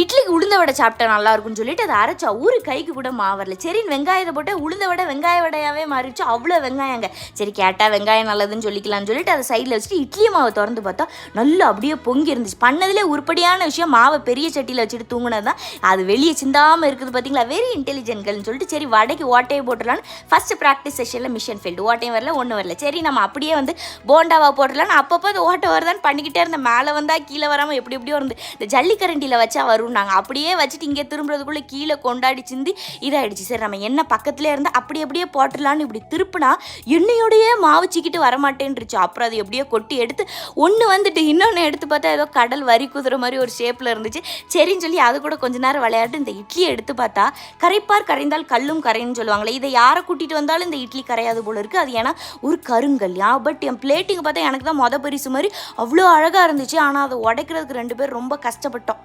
இட்லிக்கு உளுந்த வடை சாப்பிட்டா நல்லா இருக்கும்னு சொல்லிட்டு அதை அரைச்சா ஒரு கைக்கு கூட மாவு வரல சரி வெங்காயத்தை போட்டு உளுந்த வடை வெங்காய வடையாகவே மாறிடுச்சு. அவ்வளோ வெங்காயங்க. சரி கேட்டால் வெங்காயம் நல்லதுன்னு சொல்லிக்கலாம்னு சொல்லிட்டு அதை சைடில் வச்சுட்டு இட்லி மாவை திறந்து பார்த்தா நல்லா அப்படியே பொங்கி இருந்துச்சு. பண்ணதிலே உருப்படியான விஷயம் மாவை பெரிய சட்டியில் வச்சுட்டு தூங்கினது தான் அது வெளியே சிந்தாமல் இருக்குது பார்த்தீங்களா? வெரி இன்டெலிஜென்ட்கள்னு சொல்லிட்டு சரி வடைக்கு ஓட்டையை போட்டுடலான்னு ஃபஸ்ட்டு ப்ராக்டிஸ் செஷனில் மிஷன் ஃபீல்டு ஓட்டையும் வரல ஒன்றும் வரல. சரி நம்ம அப்படியே வந்து போண்டாவாக போட்டுடலான்னு அப்பப்போ அது ஓட்டை வருதான்னு பண்ணிக்கிட்டே இருந்தேன். மேலே வந்தால் கீழே வராமல் எப்படி எப்படியோ இருந்து. இந்த ஜல்லிக்கரண்டியில் வச்சா வரும். நாங்கள் அப்படியே வச்சுட்டு இங்கே திரும்புறதுக்குள்ளே கீழே கொண்டாடி சிந்தி இதாகிடுச்சு சரி நம்ம என்ன பக்கத்துலேயே இருந்தால் அப்படி அப்படியே போட்டுடலான்னு இப்படி திருப்பினா எண்ணெயோடையே மாவுச்சிக்கிட்டு வரமாட்டேன்ருச்சு அப்புறம் அது எப்படியோ கொட்டி எடுத்து ஒன்று வந்துட்டு இன்னொன்று எடுத்து பார்த்தா ஏதோ கடல் வரி குதிரை மாதிரி ஒரு ஷேப்பில் இருந்துச்சு. சரின்னு சொல்லி அது கூட கொஞ்ச நேரம் விளையாட்டு இந்த இட்லியை எடுத்து பார்த்தா கரைப்பார் கரைந்தால் கல்லும் கரைன்னு சொல்லுவாங்களே. இதை யாரை கூட்டிகிட்டு வந்தாலும் இந்த இட்லி கரையாது போல இருக்குது அது ஏன்னா ஒரு கருங்கல். யா பட் என் பிளேட்டிங் பார்த்தா எனக்கு தான் மொத பரிசு மாதிரி அவ்வளோ அழகாக இருந்துச்சு. ஆனால் அதை உடைக்கிறதுக்கு ரெண்டு பேர் ரொம்ப கஷ்டப்பட்டோம்.